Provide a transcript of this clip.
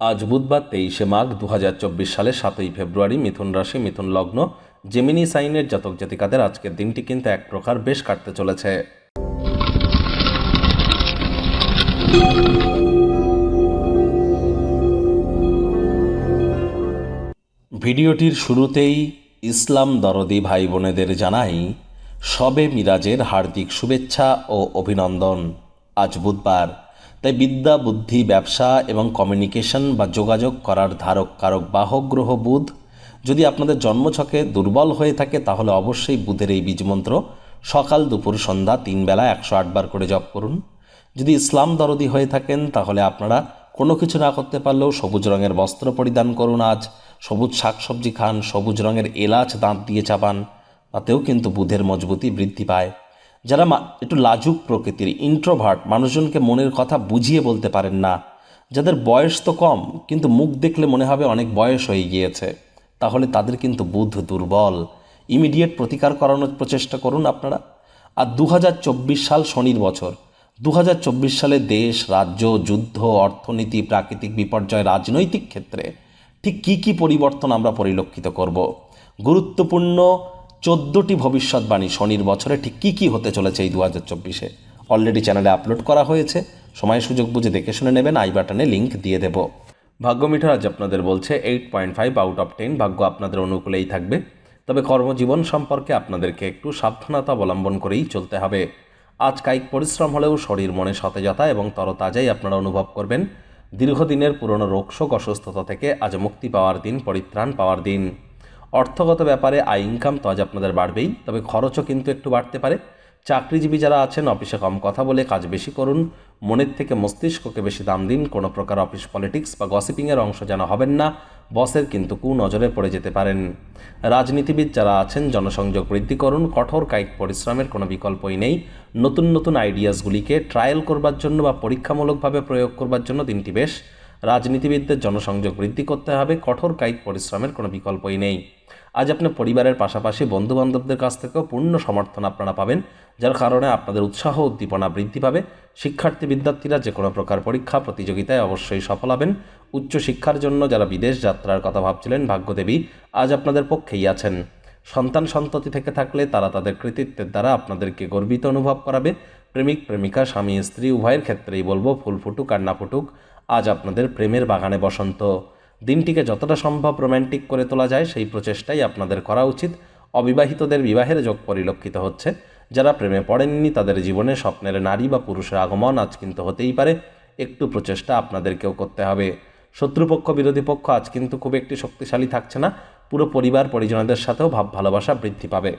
আজ বুধবার তেইশে মাঘ দু সালের সাতই ফেব্রুয়ারি মিথুন রাশি, মিথুন লগ্ন জেমিনি সাইনের জাতক জাতিকাদের আজকের দিনটি কিন্তু এক প্রকার বেশ কাটতে চলেছে। ভিডিওটির শুরুতেই ইসলাম দরদি ভাই বোনেদের জানাই, সবে মিরাজের হার্দিক শুভেচ্ছা ও অভিনন্দন। আজ বুধবার তাই বিদ্যা, বুদ্ধি, ব্যবসা এবং কমিউনিকেশন বা যোগাযোগ করার ধারক, কারক বাহক গ্রহ বুধ যদি আপনাদের জন্মছকে দুর্বল হয়ে থাকে, তাহলে অবশ্যই বুধের এই বীজমন্ত্র সকাল, দুপুর, সন্ধ্যা, তিন বেলা একশো আটবার করে জপ করুন। যদি ইসলাম দরদি হয়ে থাকেন, তাহলে আপনারা কোনো কিছু না করতে পারলেও সবুজ রঙের বস্ত্র পরিধান করুন আজ। সবুজ শাকসবজি খান, সবুজ রঙের এলাচ দাঁত দিয়ে চাবান তাতেও কিন্তু বুধের মজবুতি বৃদ্ধি পায়। যারা একটু লাজুক প্রকৃতির ইন্ট্রোভার্ট মানুষজনকে মনের কথা বুঝিয়ে বলতে পারেন না। যাদের বয়স তো কম, কিন্তু মুখ দেখলে মনে হবে অনেক বয়স হয়ে গিয়েছে। তাহলে তাদের কিন্তু বুধ দুর্বল। ইমিডিয়েট প্রতিকার করানোর প্রচেষ্টা করুন আপনারা। আর দু হাজার চব্বিশ সাল শনির বছর। দু হাজার চব্বিশ সালে দেশ, রাজ্য, যুদ্ধ, অর্থনীতি, প্রাকৃতিক বিপর্যয়, রাজনৈতিক ক্ষেত্রে ঠিক কী কী পরিবর্তন আমরা পরিলক্ষিত করব? গুরুত্বপূর্ণ চোদ্দোটি ভবিষ্যৎবাণী শনির বছরে ঠিক কী কী হতে চলেছে এই দু হাজার চব্বিশে অলরেডি চ্যানেলে আপলোড করা হয়েছে। সময় সুযোগ বুঝে দেখে শুনে নেবেন, আই বাটনে লিঙ্ক দিয়ে দেব। ভাগ্য মিটার আজ আপনাদের বলছে eight point five out of ten ভাগ্য আপনাদের অনুকূলেই থাকবে। তবে কর্মজীবন সম্পর্কে আপনাদেরকে একটু সাবধানতা অবলম্বন করেই চলতে হবে। আজ কায়িক পরিশ্রম হলেও শরীর মনে সতেজতা এবং তরতাজাই আপনারা অনুভব করবেন। দীর্ঘদিনের পুরনো রোগশোক অসুস্থতা থেকে আজ মুক্তি পাওয়ার দিন, পরিত্রাণ পাওয়ার দিন। অর্থগত ব্যাপারে আয় ইনকাম তো আজ আপনাদের বাড়বেই, তবে খরচও কিন্তু একটু বাড়তে পারে। চাকরিজীবী যারা আছেন অফিসে কম কথা বলে কাজ বেশি করুন। মনের থেকে মস্তিষ্ককে বেশি দাম দিন। কোনো প্রকার অফিস পলিটিক্স বা গসিপিংয়ের অংশ যেন হবেন না। বসের কিন্তু কু নজরে পড়ে যেতে পারেন। রাজনীতিবিদ যারা আছেন, জনসংযোগ বৃদ্ধি করুন। কঠোর কায়িক পরিশ্রমের কোনো বিকল্পই নেই। নতুন নতুন আইডিয়াসগুলিকে ট্রায়াল করবার জন্য বা পরীক্ষামূলকভাবে প্রয়োগ করবার জন্য দিনটি বেশ রাজনীতিবিদদের জনসংযোগ বৃদ্ধি করতে হবে, কঠোর কায়িক পরিশ্রমের কোনো বিকল্পই নেই। আজ আপনার পরিবারের পাশাপাশি বন্ধু বান্ধবদের কাছ থেকেও পূর্ণ সমর্থন আপনারা পাবেন, যার কারণে আপনাদের উৎসাহ, উদ্দীপনা বৃদ্ধি পাবে। শিক্ষার্থী বিদ্যার্থীরা যে কোনো প্রকার পরীক্ষা, প্রতিযোগিতায় অবশ্যই সফল হবেন। উচ্চশিক্ষার জন্য যারা বিদেশ যাত্রার কথা ভাবছিলেন, ভাগ্যদেবী আজ আপনাদের পক্ষেই আছেন। সন্তান সন্ততি থেকে থাকলে তারা তাদের কৃতিত্বের দ্বারা আপনাদেরকে গর্বিত অনুভব করাবে। প্রেমিক, প্রেমিকা, স্বামী, স্ত্রী, উভয়ের ক্ষেত্রেই বলব, ফুল ফুটুক আর না ফুটুক আজ আপনাদের প্রেমের বাগানে বসন্ত। দিনটিকে যতটা সম্ভব রোম্যান্টিক করে তোলা যায়, সেই প্রচেষ্টাই আপনাদের করা উচিত। অবিবাহিতদের বিবাহের যোগ পরিলক্ষিত হচ্ছে। যারা প্রেমে পড়েননি, তাদের জীবনে স্বপ্নের নারী বা পুরুষের আগমন আজ কিন্তু হতেই পারে। একটু প্রচেষ্টা আপনাদেরকেও করতে হবে। শত্রুপক্ষ, বিরোধী পক্ষ আজ কিন্তু খুব একটি শক্তিশালী থাকছে না। পুরো পরিবার, পরিজনদের সাথেও ভাব ভালোবাসা বৃদ্ধি পাবে।